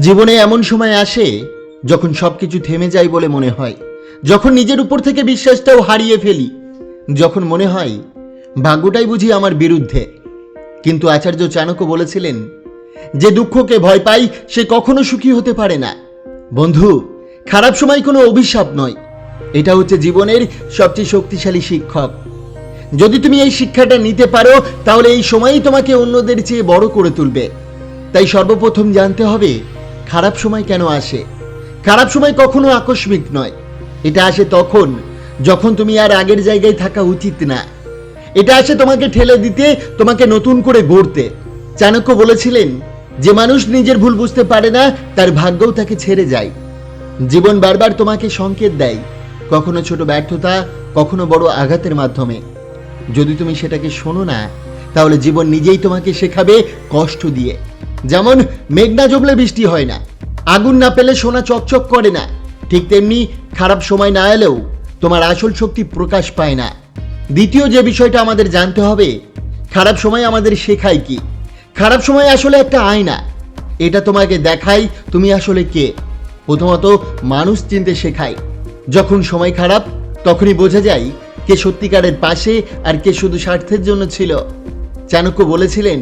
জীবনে এমন সময় আসে যখন সবকিছু থেমে যায় বলে মনে হয়। যখন নিজের উপর থেকে বিশ্বাসটাও হারিয়ে ফেলি। যখন মনে হয়, ভাগ্যটাই বুঝি আমার বিরুদ্ধে। কিন্তু আচার্য চাণক্য বলেছিলেন, যে দুঃখকে ভয় পাই, সে কখনো সুখী হতে পারে না। বন্ধু, খারাপ সময় কোনো অভিশাপ নয়। এটা হচ্ছে জীবনের সবচেয়ে শক্তিশালী শিক্ষক। যদি তুমি এই শিক্ষাটা নিতে পারো, তাহলে এই সময়ই তোমাকে অন্যদের চেয়ে বড় করে তুলবে। তাই সর্বপ্রথম জানতে হবে খারাপ সময় কেন আসে? খারাপ সময় কখনো আকস্মিক নয়। এটা আসে তখন, যখন তুমি আর আগের জায়গায় থাকা উচিত না। এটা আসে তোমাকে ঠেলে দিতে, তোমাকে নতুন করে গড়তে। চাণক্য বলেছিলেন, যে মানুষ নিজের ভুল বুঝতে পারে না, তার ভাগ্যও তাকে ছেড়ে যায়। জীবন বারবার তোমাকে সংকেত দেয়। কখনো ছোট ব্যর্থতা, কখনো বড় আঘাতের মাধ্যমে। যদি তুমি সেটাকে শোনো না, তাহলে জীবন নিজেই তোমাকে শেখাবে কষ্ট দিয়ে। যেমন মেঘ না জমলে বৃষ্টি হয় না, আগুন না পেলে সোনা চকচক করে না, ঠিক তেমনি খারাপ সময় না এলেও তোমার আসল শক্তি প্রকাশ পায় না। দ্বিতীয় যে বিষয়টা আমাদের জানতে হবে, খারাপ সময় আমাদের শেখায় কি? খারাপ সময় আসলে একটা আয়না, এটা তোমাকে দেখায় তুমি আসলে কে। প্রথমত মানুষ চিনতে শেখায়, যখন সময় খারাপ, তখনই বোঝা যায় কে সত্যিকারের পাশে আর কে শুধু স্বার্থের জন্য ছিল। চাণক্য বলেছিলেন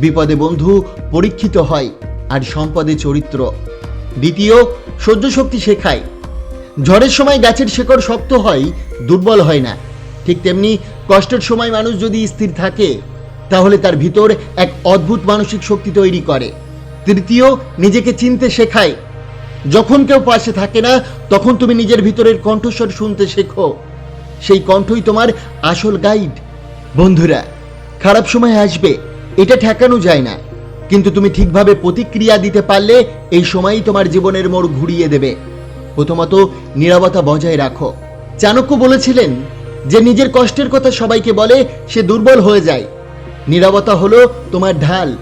বিপদে বন্ধু পরীক্ষিত হয় আর সম্পদে চরিত্র। দ্বিতীয় সহ্য শক্তি শেখায়। ঝড়ের সময় গাছের শেকড় শক্ত হয়, দুর্বল হয় না। ঠিক তেমনি কষ্টের সময় মানুষ যদি স্থির থাকে, তাহলে তার ভিতর এক অদ্ভুত মানসিক শক্তি তৈরি করে। তৃতীয়, নিজেকে চিনতে শেখায়। যখন কেউ পাশে থাকে না, তখন তুমি নিজের ভিতরের কণ্ঠস্বর শুনতে শেখো। সেই কণ্ঠই তোমার আসল গাইড বন্ধুরা, খারাপ সময় আসবে। এটা ঠেকানো যায় না। কিন্তু তুমি ঠিকভাবে প্রতিক্রিয়া দিতে পারলে এই সময়ই তোমার জীবনের মোড় ঘুরিয়ে দেবে। প্রথমত নীরবতা বজায় রাখো। চাণক্য বলেছিলেন যে নিজের কষ্টের কথা সবাইকে বলে সে দুর্বল হয়ে যায়। নীরবতা হলো তোমার ঢাল।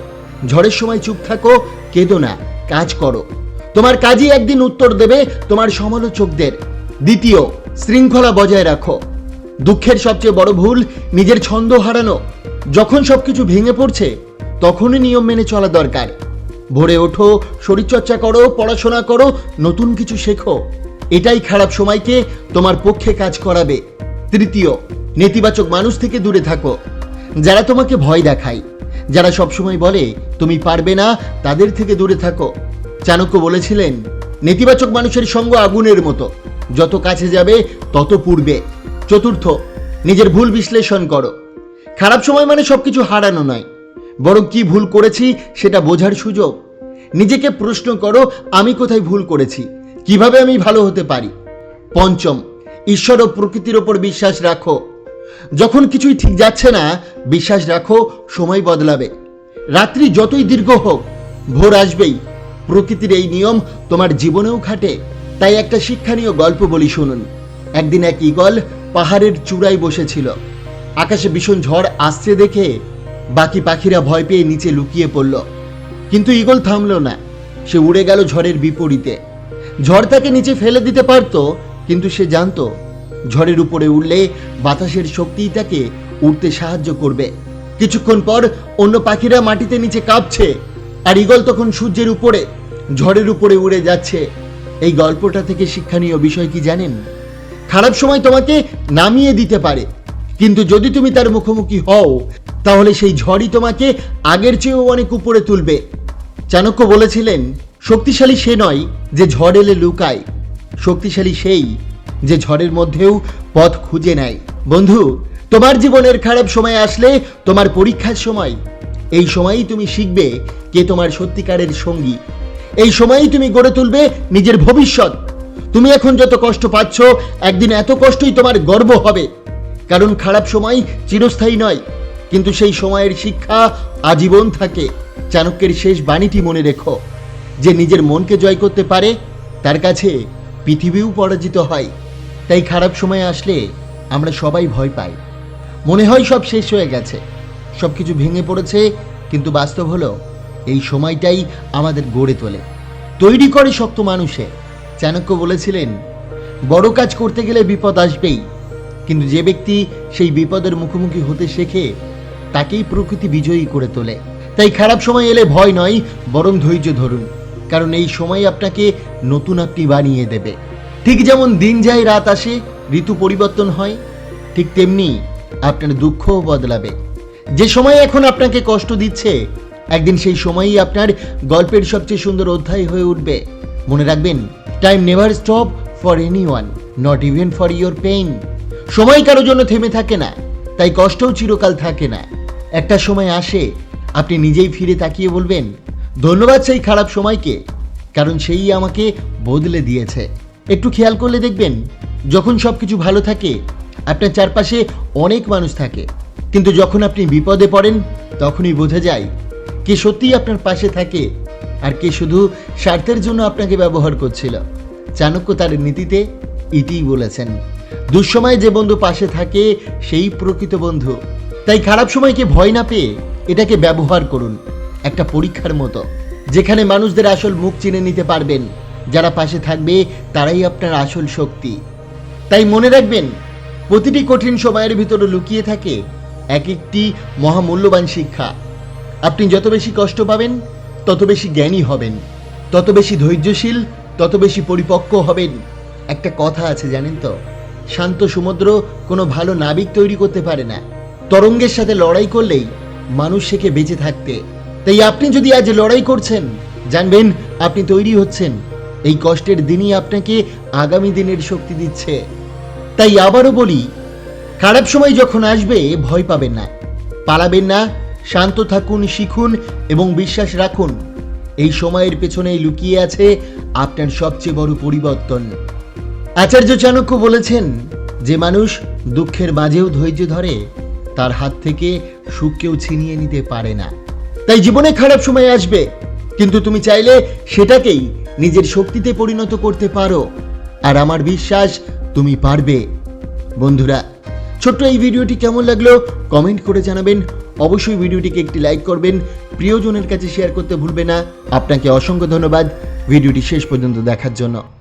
ঝড়ের সময় চুপ থাকো, কেঁদো না, কাজ করো। তোমার কাজই একদিন উত্তর দেবে তোমার সমালোচকদের। দ্বিতীয়, শৃঙ্খলা বজায় রাখো। দুঃখের সবচেয়ে বড় ভুল নিজের ছন্দ হারানো। যখন সবকিছু ভেঙে পড়ছে, তখনই নিয়ম মেনে চলা দরকার। ভোরে ওঠো, শরীরচর্চা করো, পড়াশোনা করো, নতুন কিছু শেখো। এটাই খারাপ সময়কে তোমার পক্ষে কাজ করাবে। তৃতীয়, নেতিবাচক মানুষ থেকে দূরে থাকো। যারা তোমাকে ভয় দেখায়, যারা সবসময় বলে, তুমি পারবে না, তাদের থেকে দূরে থাকো। চাণক্য বলেছিলেন, নেতিবাচক মানুষের সঙ্গ আগুনের মতো। যত কাছে যাবে, তত পূর্বে চতুর্থ, নিজের ভুল বিশ্লেষণ করো। খারাপ সময় মানে সবকিছু হারানো নয়। বরং কি ভুল করেছি সেটা বোঝার সুযোগ। নিজেকে প্রশ্ন করো, আমি কোথায় ভুল করেছি? কীভাবে আমি ভালো হতে পারি? পঞ্চম, ঈশ্বর ও প্রকৃতির ওপর বিশ্বাস রাখো। যখন কিছুই ঠিক যাচ্ছে না, বিশ্বাস রাখো, সময় বদলাবে। রাত্রি যতই দীর্ঘ হোক, ভোর আসবেই। প্রকৃতির এই নিয়ম তোমার জীবনেও খাটে তাই একটা শিক্ষণীয় গল্প বলি শুনুন। একদিন এক ঈগল পাহাড়ের চূড়ায় বসেছিল। আকাশে ভীষণ ঝড় আসছে দেখে বাকি পাখিরা ভয় পেয়ে নিচে লুকিয়ে পড়ল। কিন্তু ঈগল থামলো না। সে উড়ে গেল ঝড়ের বিপরীতে। ঝড় তাকে নিচে ফেলে দিতে পারত, কিন্তু সে জানতো, ঝড়ের উপরে উঠলে বাতাসের শক্তিই তাকে উঠতে সাহায্য করবে। কিছুক্ষণ পর অন্য পাখিরা মাটিতে নিচে কাঁপছে, আর ঈগল তখন সূর্যের উপরে, ঝড়ের উপরে উড়ে যাচ্ছে। এই গল্পটা থেকে শিক্ষণীয় বিষয় কি জানেন? খারাপ সময় তোমাকে নামিয়ে দিতে পারে। কিন্তু যদি তুমি তার মুখোমুখি হও, তাহলে সেই ঝড়ই তোমাকে আগের চেয়েও অনেক উপরে তুলবে। চাণক্য বলেছিলেন, শক্তিশালী সে নয় যে ঝড় এলে লুকায়, শক্তিশালী সেই যে ঝড়ের মধ্যেও পথ খুঁজে নেয়। বন্ধু, তোমার জীবনের খারাপ সময় আসলে তোমার পরীক্ষার সময়। এই সময়ই তুমি শিখবে কে তোমার সত্যিকারের সঙ্গী। এই সময়ই তুমি গড়ে তুলবে নিজের ভবিষ্যৎ। তুমি এখন যত কষ্ট পাচ্ছ, একদিন এত কষ্টই তোমার গর্ব হবে। কারণ খারাপ সময় চিরস্থায়ী নয়, কিন্তু সেই সময়ের শিক্ষা আজীবন থাকে। চাণক্যের শেষ বাণীটি মনে রেখো। যে নিজের মনকে জয় করতে পারে, তার কাছে পৃথিবীও পরাজিত হয়। তাই খারাপ সময় আসলে আমরা সবাই ভয় পাই। মনে হয় সব শেষ হয়ে গেছে। সব কিছু ভেঙে পড়েছে, কিন্তু বাস্তব হলো এই সময়টাই আমাদের গড়ে তোলে। তৈরি করে শক্ত মানুষে, চাণক্য বলেছিলেন, বড় কাজ করতে গেলে বিপদ আসবেই। কিন্তু যে ব্যক্তি সেই বিপদের মুখোমুখি হতে শেখে, তাকেই প্রকৃতি বিজয়ী করে তোলে। তাই খারাপ সময় এলে ভয় নয়, বরং ধৈর্য ধরুন। কারণ এই সময় আপনাকে নতুন আপনি বানিয়ে দেবে। ঠিক যেমন দিন যায়, রাত আসে, ঋতু পরিবর্তন হয়, ঠিক তেমনি আপনার দুঃখও বদলাবে। যে সময় এখন আপনাকে কষ্ট দিচ্ছে, একদিন সেই সময়ই আপনার গল্পের সবচেয়ে সুন্দর অধ্যায় হয়ে উঠবে। মনে রাখবেন time never stop for anyone not even for your pain সময় কারও জন্য থেমে থাকে না, তাই কষ্টও চিরকাল থাকে না। একটা সময় আসে, আপনি নিজেই ফিরে তাকিয়ে বলবেন, ধন্যবাদ সেই খারাপ সময়কে, কারণ সেই আমাকে বদলে দিয়েছে। একটু খেয়াল করলে দেখবেন, যখন সব কিছু ভালো থাকে, আপনার চারপাশে অনেক মানুষ থাকে। কিন্তু যখন আপনি বিপদে পড়েন, তখনই বোঝা যায়, কে সত্যিই আপনার পাশে থাকে, আর কে শুধু স্বার্থের জন্য আপনাকে ব্যবহার করছিল। চাণক্য তার নীতিতে ইতিই বলেছেন। দুঃসময়ে যে বন্ধু পাশে থাকে, সেই প্রকৃত বন্ধু। তাই খারাপ সময়কে ভয় না পেয়ে এটাকে ব্যবহার করুন, একটা পরীক্ষার মতো। যেখানে মানুষদের আসল মুখ চিনে নিতে পারবেন, যারা পাশে থাকবে, তারাই আপনার আসল শক্তি। তাই মনে রাখবেন, প্রতিটি কঠিন সময়ের ভিতরে লুকিয়ে থাকে এক একটি মহামূল্যবান শিক্ষা। আপনি যত বেশি কষ্ট পাবেন, তত বেশি জ্ঞানী হবেন। তত বেশি ধৈর্যশীল, তত বেশি পরিপক্ক হবেন। একটা কথা আছে জানেন তো শান্ত সমুদ্র কোনো ভালো নাবিক তৈরি করতে পারে না। তরঙ্গের সাথে লড়াই করলেই মানুষ শেখে বেঁচে থাকতে। তাই আপনি যদি আজ লড়াই করছেন, জানবেন আপনি তৈরি হচ্ছেন। এই কষ্টের দিনই আপনাকে আগামী দিনের শক্তি দিচ্ছে। তাই আবারও বলি, খারাপ সময় যখন আসবে, ভয় পাবেন না। পালাবেন না, শান্ত থাকুন, শিখুন এবং বিশ্বাস রাখুন। এই সময়ের পেছনেই লুকিয়ে আছে আপনার সবচেয়ে বড় পরিবর্তন। আচার্য চাণক্য বলেছেন, যে মানুষ দুঃখের মাঝেও ধৈর্য ধরে, তার হাত থেকে সুখ কেউ ছিনিয়ে নিতে পারে না। তাই জীবনে খারাপ সময় আসবে, কিন্তু তুমি চাইলে সেটাকেই নিজের শক্তিতে পরিণত করতে পারো। আর আমার বিশ্বাস, তুমি পারবে। বন্ধুরা, ছোট্ট এই ভিডিওটি কেমন লাগল কমেন্ট করে জানাবেন। অবশ্যই ভিডিওটিকে একটি লাইক করবেন। প্রিয়জনের কাছে শেয়ার করতে ভুলবে না। আপনাকে অসংখ্য ধন্যবাদ। ভিডিওটি শেষ পর্যন্ত দেখার জন্য।